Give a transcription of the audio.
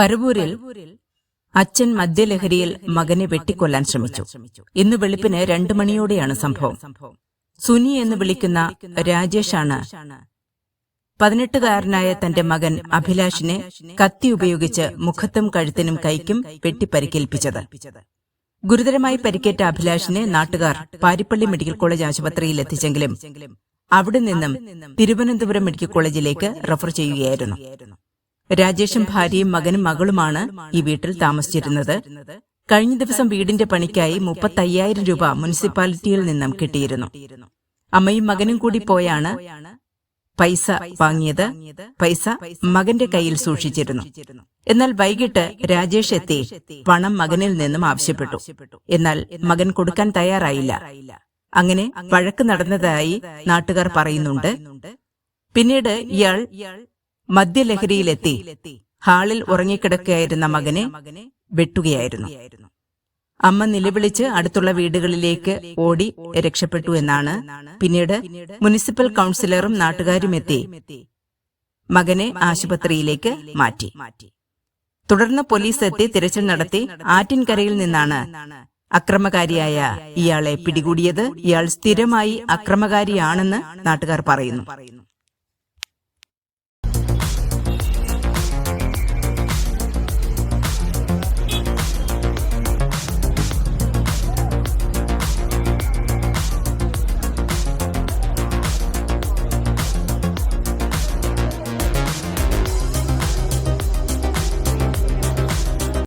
പരവൂരിൽ അച്ഛൻ മദ്യലഹരിയിൽ മകനെ വെട്ടിക്കൊല്ലാൻ ശ്രമിച്ചു. ഇന്ന് വെളുപ്പിന് രണ്ടു മണിയോടെയാണ് സംഭവം. സുനി എന്ന് വിളിക്കുന്ന രാജേഷാണ് പതിനെട്ടുകാരനായ തന്റെ മകൻ അഭിലാഷിനെ കത്തി ഉപയോഗിച്ച് മുഖത്തും കഴുത്തിനും കൈക്കും വെട്ടിപ്പരിക്കേൽപ്പിച്ചത്. ഗുരുതരമായി പരിക്കേറ്റ അഭിലാഷിനെ നാട്ടുകാർ പാരിപ്പള്ളി മെഡിക്കൽ കോളേജ് ആശുപത്രിയിൽ എത്തിച്ചെങ്കിലും അവിടെ നിന്നും തിരുവനന്തപുരം മെഡിക്കൽ കോളേജിലേക്ക് റഫർ ചെയ്യുകയായിരുന്നു. രാജേഷും ഭാര്യയും മകനും മകളുമാണ് ഈ വീട്ടിൽ താമസിച്ചിരുന്നത്. കഴിഞ്ഞ ദിവസം വീടിന്റെ പണിക്കായി മുപ്പത്തയ്യായിരം രൂപ മുനിസിപ്പാലിറ്റിയിൽ നിന്നും കിട്ടിയിരുന്നു. അമ്മയും മകനും കൂടി പോയാണ് പൈസ വാങ്ങിയത്. പൈസ മകന്റെ കയ്യിൽ സൂക്ഷിച്ചിരുന്നു. എന്നാൽ വൈകിട്ട് രാജേഷ് എത്തി പണം മകനിൽ നിന്നും ആവശ്യപ്പെട്ടു. എന്നാൽ മകൻ കൊടുക്കാൻ തയ്യാറായില്ല. അങ്ങനെ വഴക്ക് നടന്നതായി നാട്ടുകാർ പറയുന്നുണ്ട്. പിന്നീട് ഇയാൾ മദ്യലഹരിയിലെത്തി. ഹാളിൽ ഉറങ്ങിക്കിടക്കുകയായിരുന്ന മകനെ വെട്ടുകയായിരുന്നു. അമ്മ നിലവിളിച്ച് അടുത്തുള്ള വീടുകളിലേക്ക് ഓടി രക്ഷപ്പെട്ടു എന്നാണ് പിന്നീട് മുനിസിപ്പൽ കൗൺസിലറും നാട്ടുകാരും എത്തി. മകനെ ആശുപത്രിയിലേക്ക് മാറ്റി. തുടർന്ന് പോലീസ് എത്തി തിരച്ചിൽ നടത്തി. ആറ്റിൻകരയിൽ നിന്നാണ് അക്രമകാരിയായ ഇയാളെ പിടികൂടിയത്. ഇയാൾ സ്ഥിരമായി അക്രമകാരിയാണെന്ന് നാട്ടുകാർ പറയുന്നു.